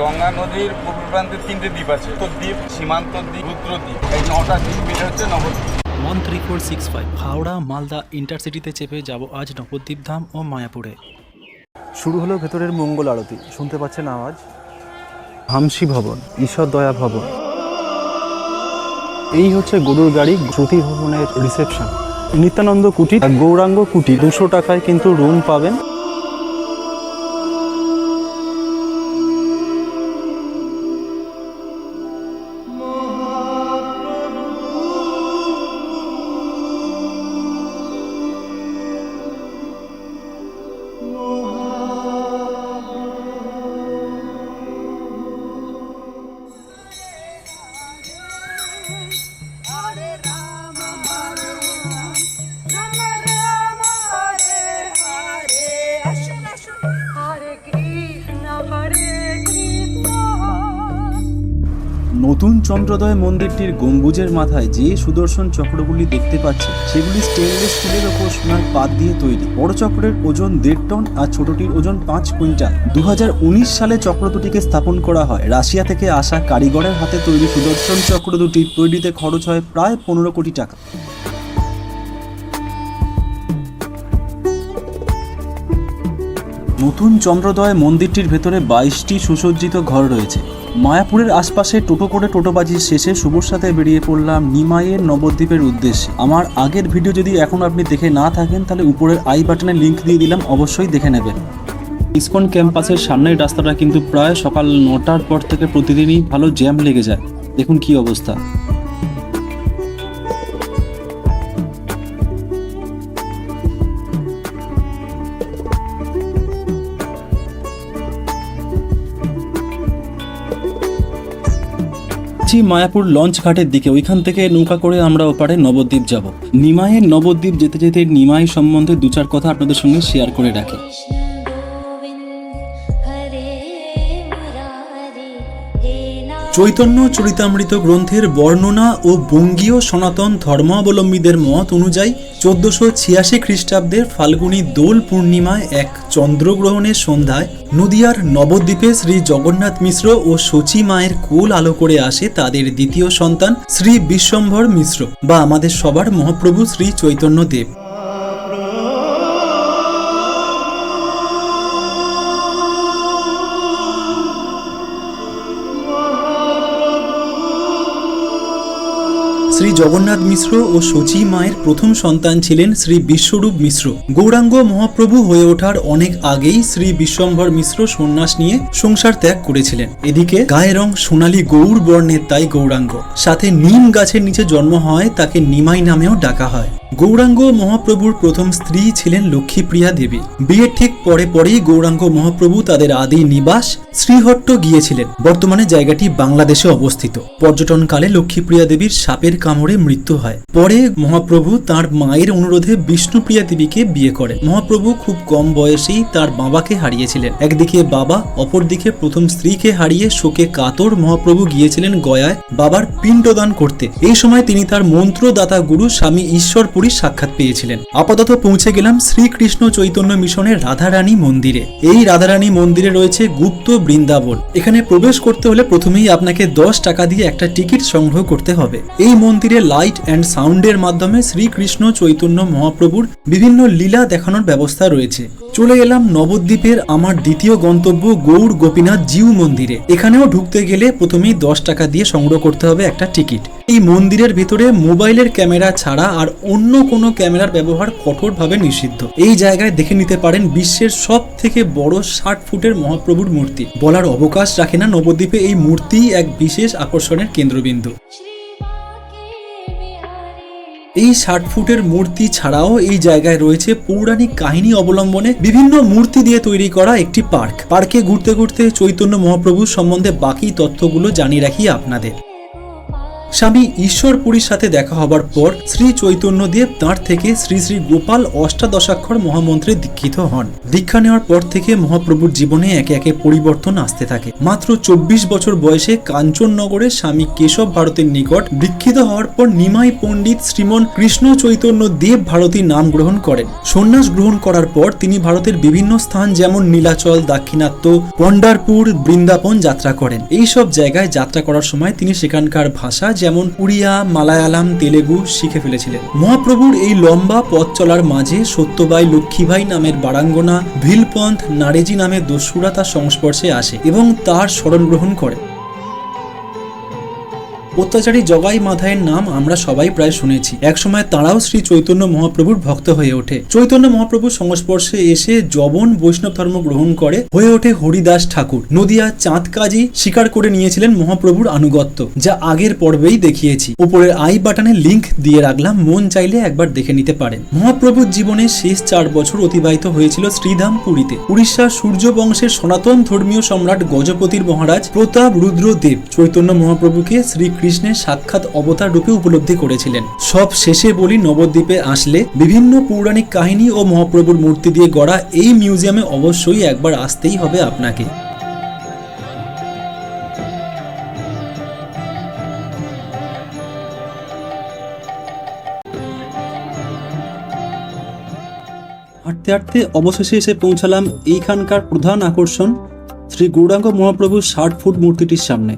গঙ্গা নদীর পূর্ব প্রান্তে তিনটে দ্বীপ আছে। উত্তর দ্বীপ সীমান্ত দ্বীপ রুদ্র দ্বীপ। এই নটা দ্বীপ মিলে হচ্ছে Nabadwip. One three four six five Howrah Malda ইন্টারসিটিতে চেপে যাব আজ নবদ্বীপ ধাম ও মায়াপুরে। শুরু হলো ভেতরের মঙ্গল আরতি। শুনতে পাচ্ছেন আওয়াজ? হামসি ভবন ঈশ্বর দয়া ভবন। এই হচ্ছে গরুর গাড়ি শ্রুতি ভবনের রিসেপশন। নিত্যানন্দ কুটি গৌরাঙ্গ কুটি দুশো টাকায় কিন্তু রুম পাবেন। নতুন চন্দ্রোদয় মন্দিরটির গম্বুজের মাথায় যে সুদর্শন চক্রগুলি দেখতে পাচ্ছি, সেগুলি স্টেনলেস স্টিলের ওপর সোনার পাত দিয়ে তৈরি। বড় চক্রের ওজন দেড় টন আর ছোটটির ওজন পাঁচ কুইন্টাল। দু হাজার উনিশ সালে চক্র দুটিকে স্থাপন করা হয়। রাশিয়া থেকে আসা কারিগরের হাতে তৈরি সুদর্শন চক্র দুটি তৈরিতে খরচ হয় প্রায় পনেরো কোটি টাকা। নতুন চন্দ্রোদয় মন্দিরটির ভেতরে বাইশটি সুসজ্জিত ঘর রয়েছে। মায়াপুরের আশপাশে টোটো করে টোটোবাজি শেষে শুভর সাথে বেরিয়ে পড়লাম নিমাইয়ের নবদ্বীপের উদ্দেশ্যে। আমার আগের ভিডিও যদি এখন আপনি দেখে না থাকেন, তাহলে উপরের আই বাটনে লিঙ্ক দিয়ে দিলাম, অবশ্যই দেখে নেবেন। ইসকন ক্যাম্পাসের সামনের রাস্তাটা কিন্তু প্রায় সকাল নটার পর থেকে প্রতিদিনই ভালো জ্যাম লেগে যায়। দেখুন কি অবস্থা। যাচ্ছি মায়াপুর লঞ্চ ঘাটের দিকে, ওইখান থেকে নৌকা করে আমরা ওপারে নবদ্বীপ যাব। নিমাইয়ের নবদ্বীপ যেতে যেতে নিমাই সম্বন্ধে দু চার কথা আপনাদের সঙ্গে শেয়ার করে রাখি। চৈতন্য চরিতামৃত গ্রন্থের বর্ণনা ও বঙ্গীয় সনাতন ধর্মাবলম্বীদের মত অনুযায়ী চোদ্দশো ছিয়াশি খ্রিস্টাব্দের ফাল্গুনী দোল পূর্ণিমায় এক চন্দ্রগ্রহণের সন্ধ্যায় নদিয়ার নবদ্বীপে শ্রী জগন্নাথ মিশ্র ও শচী মায়ের কোল আলো করে আসে তাদের দ্বিতীয় সন্তান শ্রী বিশ্বম্ভর মিশ্র বা আমাদের সবার মহাপ্রভু শ্রী চৈতন্য দেব শ্রী জগন্নাথ মিশ্র ও শচী মায়ের প্রথম সন্তান ছিলেন শ্রী বিশ্বরূপ মিশ্র। গৌরাঙ্গ মহাপ্রভু হয়ে ওঠার অনেক আগেই শ্রী বিশ্বম্ভর মিশ্র সন্ন্যাস নিয়ে সংসার ত্যাগ করেছিলেন। এদিকে গায়ের রং সোনালী গৌর বর্ণের তাই গৌরাঙ্গ। সাথে নিম গাছের নিচে জন্ম হয়, তাকে নিমাই নামেও ডাকা হয়। গৌরাঙ্গ মহাপ্রভুর প্রথম স্ত্রী ছিলেন লক্ষ্মীপ্রিয়া দেবী। বিয়ের ঠিক পরে পরেই গৌরাঙ্গ মহাপ্রভু তাদের আদি নিবাস শ্রীহট্ট গিয়েছিলেন। বর্তমানে জায়গাটি বাংলাদেশে অবস্থিত। পর্যটনকালে লক্ষ্মীপ্রিয়া দেবীর সাপের কামড়ে মৃত্যু হয়। পরে মহাপ্রভু তার মায়ের অনুরোধে বিষ্ণুপ্রিয়া দেবীকে বিয়ে করেন। মহাপ্রভু খুব কম বয়সেই তার বাবাকে হারিয়েছিলেন। একদিকে বাবা, অপরদিকে প্রথম স্ত্রীকে হারিয়ে শোকে কাতর মহাপ্রভু গিয়েছিলেন গয়ায় বাবার পিণ্ডদান করতে। এই সময় তিনি তার মন্ত্রদাতা গুরু স্বামী ঈশ্বরপুরীর সাক্ষাৎ পেয়েছিলেন। আপাতত পৌঁছে গেলাম শ্রীকৃষ্ণ চৈতন্য মিশনের রাধারানী মন্দিরে। এই রাধারানী মন্দিরে রয়েছে গুপ্ত বৃন্দাবন। এখানে প্রবেশ করতে হলে প্রথমেই আপনাকে দশ টাকা দিয়ে একটা টিকিট সংগ্রহ করতে হবে। এই মন্দিরে মন্দিরে লাইট অ্যান্ড সাউন্ডের মাধ্যমে শ্রীকৃষ্ণ চৈতন্য মহাপ্রভুর বিভিন্ন লীলা দেখানোর ব্যবস্থা রয়েছে। চলে এলাম নবদ্বীপের আমার দ্বিতীয় গন্তব্য গৌড় গোপীনাথ জিউ মন্দিরে। এখানেও ঢুকতে গেলে প্রথমেই দশ টাকা দিয়ে সংগ্রহ করতে হবে একটা টিকিট। এই মন্দিরের ভিতরে মোবাইলের ক্যামেরা ছাড়া আর অন্য কোনো ক্যামেরার ব্যবহার কঠোরভাবে নিষিদ্ধ। এই জায়গায় দেখে নিতে পারেন বিশ্বের সব থেকে বড় ষাট ফুটের মহাপ্রভুর মূর্তি। বলার অবকাশ রাখে না নবদ্বীপে এই মূর্তি এক বিশেষ আকর্ষণের কেন্দ্রবিন্দু। এই ষাট ফুটের মূর্তি ছাড়াও এই জায়গায় রয়েছে পৌরাণিক কাহিনী অবলম্বনে বিভিন্ন মূর্তি দিয়ে তৈরি করা একটি পার্ক। পার্কে ঘুরতে ঘুরতে চৈতন্য মহাপ্রভু সম্বন্ধে বাকি তথ্যগুলো জানিয়ে রাখি আপনাদের। স্বামী ঈশ্বরপুরীর সাথে দেখা হবার পর শ্রী চৈতন্যদেব তাঁর থেকে শ্রী শ্রী গোপাল অষ্টাদশাক্ষর মহামন্ত্রে দীক্ষিত হন। দীক্ষা নেওয়ার পর থেকে মহাপ্রভুর জীবনে একে একে পরিবর্তন আসতে থাকে। মাত্র চব্বিশ বছর বয়সে কাঞ্চননগরে স্বামী কেশব ভারতের নিকট দীক্ষিত হওয়ার পর নিমাই পণ্ডিত শ্রীমন কৃষ্ণ চৈতন্য দেব ভারতী নাম গ্রহণ করেন। সন্ন্যাস গ্রহণ করার পর তিনি ভারতের বিভিন্ন স্থান যেমন নীলাচল, দাক্ষিণাত্য পন্ডারপুর বৃন্দাবন যাত্রা করেন। এই সব জায়গায় যাত্রা করার সময় তিনি সেখানকার ভাষা যেমন উড়িয়া, মালায়ালাম, তেলেগু শিখে ফেলেছিলেন। মহাপ্রভুর এই লম্বা পথ চলার মাঝে সত্যবাই লক্ষ্মীবাই নামের বারাঙ্গনা, ভিলপন্থ নারেজি নামের দস্যুরা তার সংস্পর্শে আসে এবং তার স্মরণ গ্রহণ করে। অত্যাচারী জগাই মাথায়ের নাম আমরা সবাই প্রায় শুনেছি। একসময় তারাও শ্রী চৈতন্য মহাপ্রভুর ভক্ত হয়ে ওঠে। চৈতন্য মহাপ্রভুর সংস্পর্শে এসে জবন বৈষ্ণব ধর্ম গ্রহণ করে হয়ে ওঠে হরিদাস ঠাকুর। নদিয়া চাঁদ কাজী স্বীকার করে নিয়েছিলেন মহাপ্রভুর আনুগত্য, যা আগের পর্বেই দেখিয়েছি। উপরের আই বাটনে লিংক দিয়ে রাখলাম, মন চাইলে একবার দেখে নিতে পারেন। মহাপ্রভুর জীবনে শেষ চার বছর অতিবাহিত হয়েছিল শ্রীধাম পুরীতে উড়িষ্যার সূর্য বংশের সনাতন ধর্মীয় সম্রাট গজপতির মহারাজ প্রতাপ রুদ্র দেব চৈতন্য মহাপ্রভুকে শ্রীকৃষ্ণের সাক্ষাৎ অবতার রূপে উপলব্ধি করেছিলেন। সব শেষে বলি নবদ্বীপে আসলে বিভিন্ন পৌরাণিক কাহিনী ও মহাপ্রভুর মূর্তি দিয়ে গড়া এই মিউজিয়ামে অবশ্যই একবার আসতেই হবে আপনাকে। হাঁটতে হাঁটতে অবশেষে এসে পৌঁছালাম এইখানকার প্রধান আকর্ষণ শ্রী গৌরাঙ্গ মহাপ্রভুর ষাট ফুট মূর্তিটির সামনে।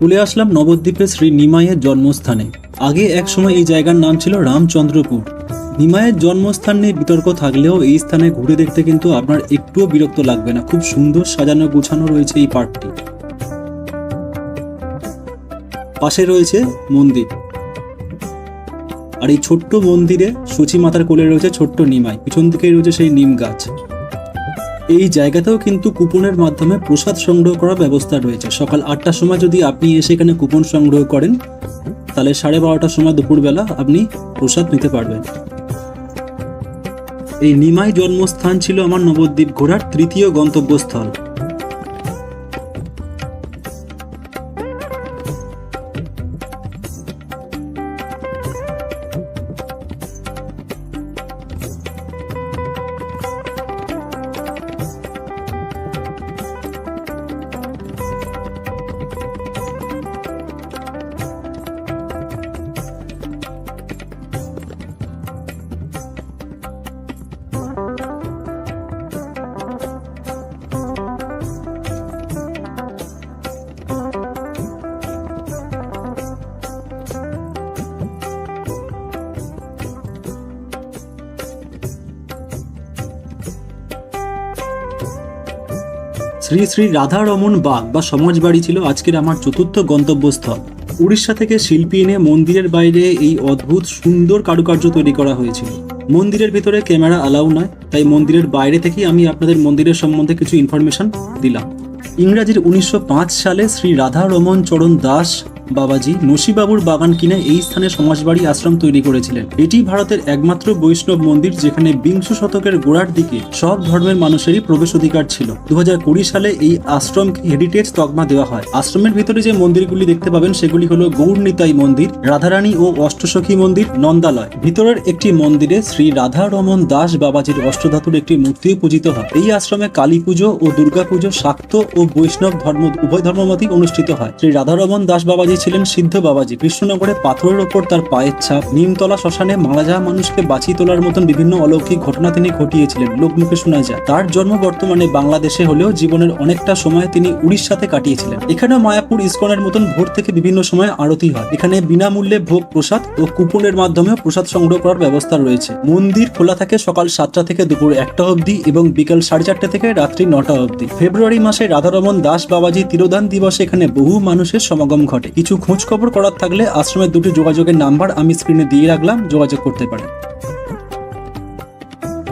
চলে আসলাম নবদ্বীপে শ্রী নিমাইয়ের জন্মস্থানে। আগে এক সময় এই জায়গার নাম ছিল রামচন্দ্রপুর। নিমাইয়ের জন্মস্থান নিয়ে বিতর্ক থাকলেও এই স্থানে ঘুরে দেখতে কিন্তু আপনার একটুও বিরক্ত লাগবে না। খুব সুন্দর সাজানো গোছানো রয়েছে এই পার্কটি। পাশে রয়েছে মন্দির। আর এই ছোট্ট মন্দিরে সচি মাতার কোলে রয়েছে ছোট্ট নিমাই। পিছন দিকে রয়েছে সেই নিম গাছ। এই জায়গাতেও কিন্তু কুপনের মাধ্যমে প্রসাদ সংগ্রহ করার ব্যবস্থা রয়েছে। সকাল আটটার সময় যদি আপনি এসে এখানে কুপন সংগ্রহ করেন, তাহলে সাড়ে বারোটার সময় দুপুরবেলা আপনি প্রসাদ নিতে পারবেন। এই নিমাই জন্মস্থান ছিল আমার নবদ্বীপ ঘোরার তৃতীয় গন্তব্যস্থল। শ্রী শ্রী রাধারমন বাগ বা সমাজবাড়ি ছিল আজকের আমার চতুর্থ গন্তব্যস্থল। উড়িষ্যা থেকে শিল্পী এনে মন্দিরের বাইরে এই অদ্ভুত, সুন্দর কারুকার্য তৈরি করা হয়েছিল। মন্দিরের ভিতরে ক্যামেরা অ্যালাউ নয়, তাই মন্দিরের বাইরে থেকেই আমি আপনাদের মন্দিরের সম্বন্ধে কিছু ইনফরমেশন দিলাম। ইংরাজির উনিশশো পাঁচ সালে শ্রী রাধারমন চরণ দাস বাবাজি নসিবাবুর বাগান কিনে এই স্থানে সমাজবাড়ি আশ্রম তৈরি করেছিলেন। এটি ভারতের একমাত্র বৈষ্ণব মন্দির যেখানে বিংশ শতকের গোড়ার দিকে সব ধর্মের মানুষেরই প্রবেশ অধিকার ছিল। দু হাজার কুড়ি সালে এই আশ্রমকে হেরিটেজ তকমা দেওয়া হয়। আশ্রমের ভিতরে যে মন্দিরগুলি দেখতে পাবেন সেগুলি হলো গৌরনিতাই মন্দির, রাধারানী ও অষ্টসখী মন্দির, নন্দালয়। ভিতরের একটি মন্দিরে শ্রী রাধা রমন দাস বাবাজির অষ্টধাতুর একটি মূর্তিও পূজিত হয়। এই আশ্রমে কালী পুজো ও দুর্গা পুজো, শাক্ত ও বৈষ্ণব ধর্ম, উভয় ধর্মমতই অনুষ্ঠিত হয়। শ্রী রাধারমন দাস বাবাজি ছিলেন সিদ্ধ বাবাজি। কৃষ্ণনগরে পাথরের ওপর তার পায়ের ছাপ, নিমতলা শ্মশানে মারা যাওয়া মানুষকে বাঁচিয়ে তোলার মতন বিভিন্ন অলৌকিক ঘটনা তিনি ঘটিয়েছিলেন, লোকমুখে শোনা যায়। তার জন্ম বর্তমানে বাংলাদেশে হলেও জীবনের অনেকটা সময় তিনি উড়িষ্যাতে কাটিয়েছিলেন। এখানে মায়াপুর ইস্কনের মতন ভোর থেকে বিভিন্ন সময় আরতি হয়। এখানে বিনামূল্যে ভোগ, প্রসাদ ও কুপনের মাধ্যমে প্রসাদ সংগ্রহ করার ব্যবস্থা রয়েছে। মন্দির খোলা থাকে সকাল সাতটা থেকে দুপুর একটা অবধি এবং বিকাল সাড়ে চারটে থেকে রাত্রি নটা অবধি। ফেব্রুয়ারি মাসে রাধারমন দাস বাবাজি তিরোধান দিবসে এখানে বহু মানুষের সমাগম ঘটে। কিছু খোঁজ খবর করার থাকলে আশ্রমের দুটি যোগাযোগের নাম্বার আমি স্ক্রিনে দিয়ে রাখলাম, যোগাযোগ করতে পারেন।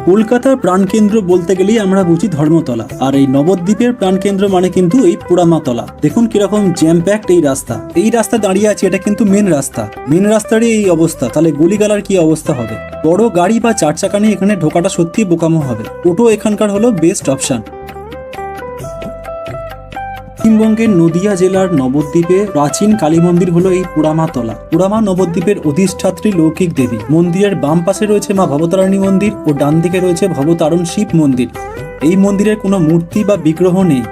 কলকাতার প্রাণকেন্দ্র বলতে গেলেই আমরা বুঝি ধর্মতলা। আর এই নবদ্বীপের প্রাণকেন্দ্র মানে কিন্তু এই পোড়ামাতলা দেখুন কীরকম জ্যাম প্যাকড এই রাস্তা। এই রাস্তা দাঁড়িয়ে আছে, এটা কিন্তু মেন রাস্তা। মেন রাস্তারই এই অবস্থা। তাহলে গলিগালার কি অবস্থা হবে? বড় গাড়ি বা চার চাকা নিয়ে এখানে ঢোকাটা সত্যি বোকামো হবে। টোটো এখানকার হলো বেস্ট অপশন পশ্চিমবঙ্গের নদিয়া জেলার নবদ্বীপে প্রাচীন কালী মন্দির হলো এই পুরামাতলা। পুরামা নবদ্বীপের অধিষ্ঠাত্রী লৌকিক দেবী। মন্দিরের বাম পাশে রয়েছে মা ভবতারণী মন্দির ও ডান দিকে রয়েছে ভবতারণ শিব মন্দির। এই মন্দিরের কোনো মূর্তি বা বিগ্রহ নেই।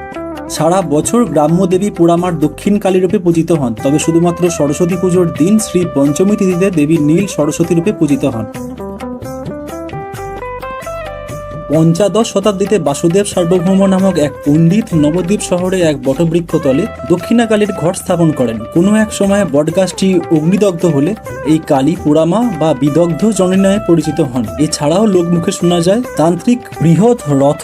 সারা বছর গ্রাম্য দেবী পোড়ামার দক্ষিণ কালী রূপে পূজিত হন, তবে শুধুমাত্র সরস্বতী পুজোর দিন শ্রী পঞ্চমী তিথিতে দেবী নীল সরস্বতী রূপে পূজিত হন। পঞ্চাদশ শতাব্দীতে বাসুদেব সার্বভৌম নামক এক পণ্ডিত নবদ্বীপ শহরে এক বটবৃক্ষ তলে দক্ষিণাকালীর ঘট স্থাপন করেন। কোনো এক সময় বটগাছটি অগ্নিদগ্ধ হলে এই কালী পোড়ামা বা বিদগ্ধ জননী নামে পরিচিত হন। এছাড়াও লোকমুখে শোনা যায়, তান্ত্রিক বৃহৎ রথ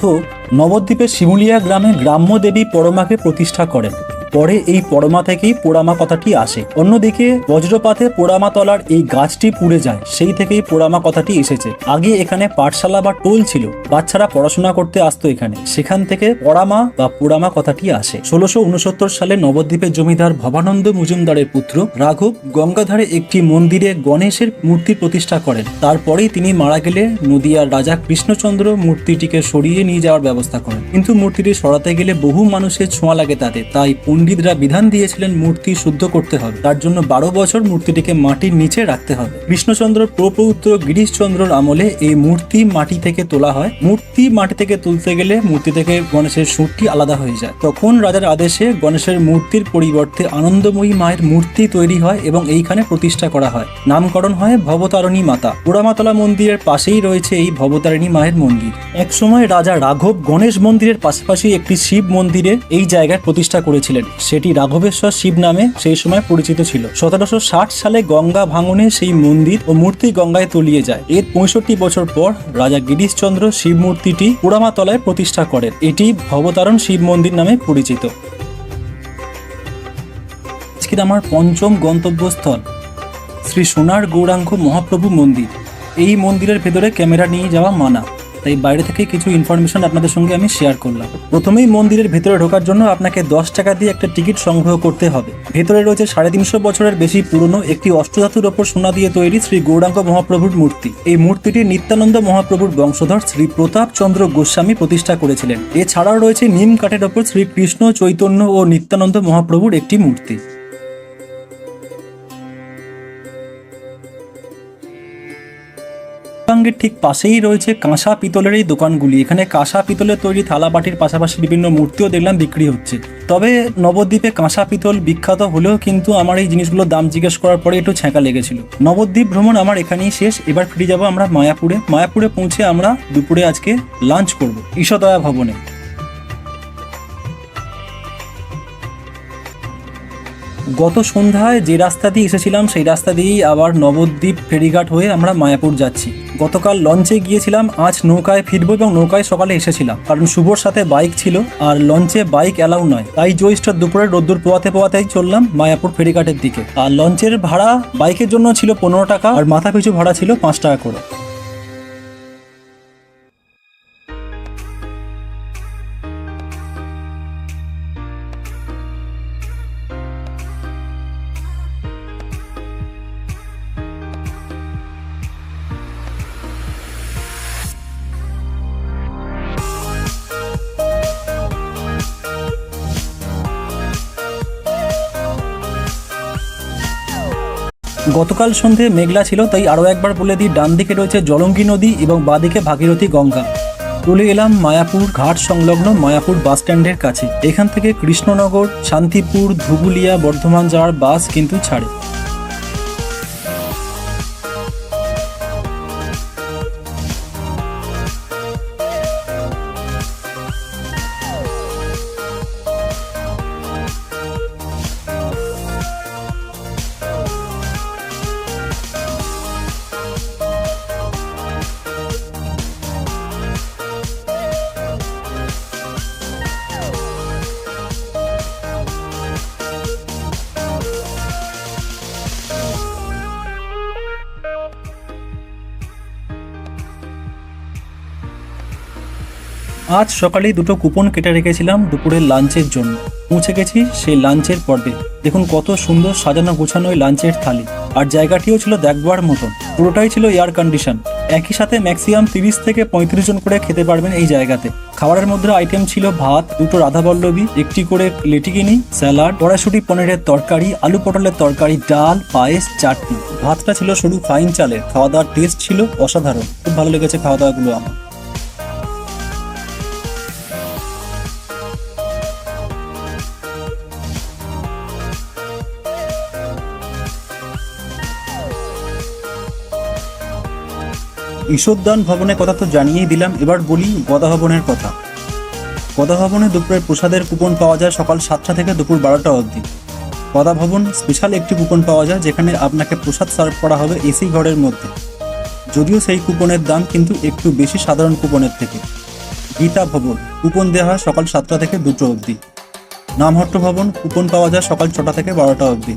নবদ্বীপের শিমুলিয়া গ্রামে গ্রাম্য দেবী পরমাকে প্রতিষ্ঠা করেন। পরে এই পরমা থেকেই পোড়ামা কথাটি আসে। অন্যদিকে বজ্রপাতে পোড়ামা তলার এই গাছটি পুড়ে যায়, সেই থেকেই পোড়ামা কথাটি এসেছে। আগে এখানে পাঠশালা বা টোল ছিল, বাচ্চারা পড়াশোনা করতে আসতো এখানে। সেখান থেকে পড়ামা বা পোড়ামা কথাটি আসে। ষোলোশো উনসত্তর সালে নবদ্বীপের জমিদার ভবানন্দ মজুমদারের পুত্র রাঘব গঙ্গাধারে একটি মন্দিরে গণেশের মূর্তি প্রতিষ্ঠা করেন। তারপরেই তিনি মারা গেলে নদিয়ার রাজা কৃষ্ণচন্দ্র মূর্তিটিকে সরিয়ে নিয়ে যাওয়ার ব্যবস্থা করেন। কিন্তু মূর্তিটি সরাতে গেলে বহু মানুষের ছোঁয়া লাগে তাতে, তাই পণ্ডিতরা বিধান দিয়েছিলেন মূর্তি শুদ্ধ করতে হবে। তার জন্য বারো বছর মূর্তিটিকে মাটির নিচে রাখতে হবে। কৃষ্ণচন্দ্র প্রপৌত্র গিরিশচন্দ্রর আমলে এই মূর্তি মাটি থেকে তোলা হয়। মূর্তি মাটি থেকে তুলতে গেলে মূর্তি থেকে গণেশের সুরটি আলাদা হয়ে যায়। তখন রাজার আদেশে গণেশের মূর্তির পরিবর্তে আনন্দময়ী মায়ের মূর্তি তৈরি হয় এবং এইখানে প্রতিষ্ঠা করা হয়। নামকরণ হয় ভবতারিণী মাতা। পোড়ামাতলা মন্দিরের পাশেই রয়েছে এই ভবতারিণী মায়ের মন্দির। একসময় রাজা রাঘব গণেশ মন্দিরের পাশাপাশি একটি শিব মন্দিরে এই জায়গায় প্রতিষ্ঠা করেছিলেন। সেটি রাঘবেশ্বর শিব নামে সেই সময় পরিচিত ছিল। সতেরোশো ষাট সালে গঙ্গা ভাঙনে সেই মন্দির ও মূর্তি গঙ্গায় তলিয়ে যায়। এর পঁয়ষট্টি বছর পর রাজা গিরিশচন্দ্র শিব মূর্তিটি পোড়ামাতলায় প্রতিষ্ঠা করেন। এটি ভবতারণ শিব মন্দির নামে পরিচিত। আজকের আমার পঞ্চম গন্তব্যস্থল, শ্রী সোনার গৌরাঙ্গ মহাপ্রভু মন্দির। এই মন্দিরের ভেতরে ক্যামেরা নিয়ে যাওয়া মানা। তাই বাইরে থেকে কিছু ইনফরমেশন আপনাদের সঙ্গে আমি শেয়ার করলাম। প্রথমেই মন্দিরের ভেতরে ঢোকার জন্য আপনাকে দশ টাকা দিয়ে একটা টিকিট সংগ্রহ করতে হবে। ভেতরে রয়েছে সাড়ে তিনশো বছরের বেশি পুরনো একটি অষ্টধাতুর ওপর সোনা দিয়ে তৈরি শ্রী গৌরাঙ্গ মহাপ্রভুর মূর্তি। এই মূর্তিটি নিত্যানন্দ মহাপ্রভুর বংশধর শ্রী প্রতাপ চন্দ্র গোস্বামী প্রতিষ্ঠা করেছিলেন। এছাড়াও রয়েছে নিম কাঠের ওপর শ্রী কৃষ্ণ চৈতন্য ও নিত্যানন্দ মহাপ্রভুর একটি মূর্তি। সঙ্গে ঠিক পাশেই রয়েছে কাঁসা পিতলের এই দোকানগুলি। এখানে কাঁসা পিতলের তৈরি থালা বাটির পাশাপাশি বিভিন্ন মূর্তিও দেখলাম বিক্রি হচ্ছে। তবে নবদ্বীপে কাঁসা পিতল বিখ্যাত হলেও কিন্তু আমার এই জিনিসগুলোর দাম জিজ্ঞেস করার পরে একটু ছ্যাঁকা লেগেছিল। নবদ্বীপ ভ্রমণ আমার এখানেই শেষ। এবার ফিরে যাব আমরা মায়াপুরে। মায়াপুরে পৌঁছে আমরা দুপুরে আজকে লাঞ্চ করব ঈশদয়া ভবনে। গত সন্ধ্যায় যে রাস্তা দিয়ে এসেছিলাম, সেই রাস্তা দিয়েই আবার নবদ্বীপ ফেরিঘাট হয়ে আমরা মায়াপুর যাচ্ছি। গতকাল লঞ্চে গিয়েছিলাম, আজ নৌকায় ফিরবো এবং নৌকায় সকালে এসেছিলাম। কারণ শুভর সাথে বাইক ছিল, আর লঞ্চে বাইক অ্যালাউ নয়। তাই জয়িষ্ঠর দুপুরে রোদ্দুর পোয়াতে পোয়াতেই চললাম মায়াপুর ফেরিঘাটের দিকে। আর লঞ্চের ভাড়া বাইকের জন্য ছিল পনেরো টাকা, আর মাথা পিছু ভাড়া ছিল পাঁচ টাকা করে। গতকাল সন্ধে মেঘলা ছিল, তাই আরও একবার বলে দিই, ডান দিকে রয়েছে জলঙ্গি নদী এবং বাঁদিকে ভাগীরথী গঙ্গা। চলে এলাম মায়াপুর ঘাট সংলগ্ন মায়াপুর বাস স্ট্যান্ডের কাছে। এখান থেকে কৃষ্ণনগর, শান্তিপুর, ধুবুলিয়া, বর্ধমান যাওয়ার বাস কিন্তু ছাড়ে। আজ সকালেই দুটো কুপন কেটে রেখেছিলাম দুপুরের লাঞ্চের জন্য। পৌঁছে গেছি সেই লাঞ্চের পর্বে। দেখুন কত সুন্দর সাজানো গোছানো ওই লাঞ্চের থালি। আর জায়গাটিও ছিল দেখবার মতন। পুরোটাই ছিল এয়ার কন্ডিশন একই সাথে ম্যাক্সিমাম তিরিশ থেকে পঁয়ত্রিশ জন করে খেতে পারবেন এই জায়গাতে। খাবারের মধ্যে আইটেম ছিল ভাত, দুটো রাধাবল্লভী একটি করে লেটিকিনি, স্যালাড, কড়াইশুটি, পনিরের তরকারি, আলু পটলের তরকারি, ডাল, পায়েস, চাটনি। ভাতটা ছিল সরু ফাইন চালের। খাওয়া দাওয়ার টেস্ট ছিল অসাধারণ। খুব ভালো লেগেছে খাওয়া দাওয়াগুলো আমার। ঈশ্বরদান ভবনের কথা তো জানিয়েই দিলাম, এবার বলি গদা ভবনের কথা। গদা ভবনে দুপুরের প্রসাদের কুপন পাওয়া যায় সকাল সাতটা থেকে দুপুর বারোটা অবধি। গদা ভবন স্পেশাল একটি কুপন পাওয়া যায় যেখানে আপনাকে প্রসাদ সার্ভ করা হবে এসি ঘরের মধ্যে। যদিও সেই কুপনের দাম কিন্তু একটু বেশি সাধারণ কুপনের থেকে। গীতা ভবন, কুপন দেওয়া হয় সকাল সাতটা থেকে দুটো অবধি। নামহট্ট ভবন, কুপন পাওয়া যায় সকাল ছটা থেকে বারোটা অবধি।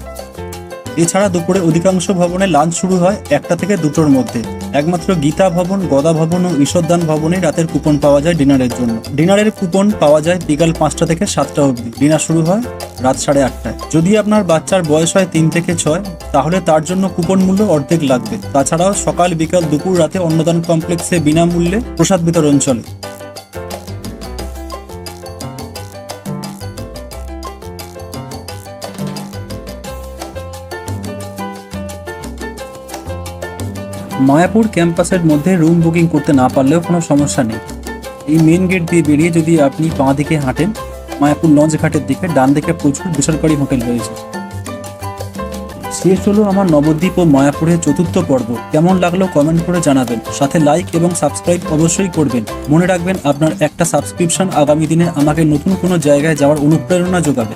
এছাড়া দুপুরে অধিকাংশ ভবনে লাঞ্চ শুরু হয় একটা থেকে দুটোর মধ্যে। একমাত্র গীতা ভবন, গদা ভবন ও ঈশ্বরদান ভবনে রাতের কুপন পাওয়া যায় ডিনারের জন্য। ডিনারের কুপন পাওয়া যায় বিকাল পাঁচটা থেকে সাতটা অবধি। ডিনার শুরু হয় রাত সাড়ে আটটায়। যদি আপনার বাচ্চার বয়স হয় তিন থেকে ছয়, তাহলে তার জন্য কুপন মূল্য অর্ধেক লাগবে। তাছাড়াও সকাল বিকাল দুপুর রাতে অন্নদান কমপ্লেক্সে বিনামূল্যে প্রসাদ বিতরণ চলে। মায়াপুর ক্যাম্পাসের মধ্যে রুম বুকিং করতে না পারলেও কোনো সমস্যা নেই। এই মেন গেট দিয়ে বেরিয়ে যদি আপনি বাঁ দিকে হাঁটেন মায়াপুর লঞ্চ ঘাটের দিকে ডান দিকে প্রচুর বেসরকারি হোটেল রয়েছে। শেষ হলো আমার নবদ্বীপ ও মায়াপুরের চতুর্থ পর্ব। কেমন লাগল কমেন্ট করে জানাবেন। সাথে লাইক এবং সাবস্ক্রাইব অবশ্যই করবেন। মনে রাখবেন আপনার একটা সাবস্ক্রিপশন আগামী দিনে আমাকে নতুন কোনো জায়গায় যাওয়ার অনুপ্রেরণা যোগাবে।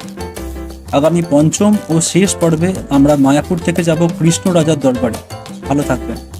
আগামী পঞ্চম ও শেষ পর্বে আমরা মায়াপুর থেকে যাব কৃষ্ণ রাজার দরবারে। ভালো থাকবেন।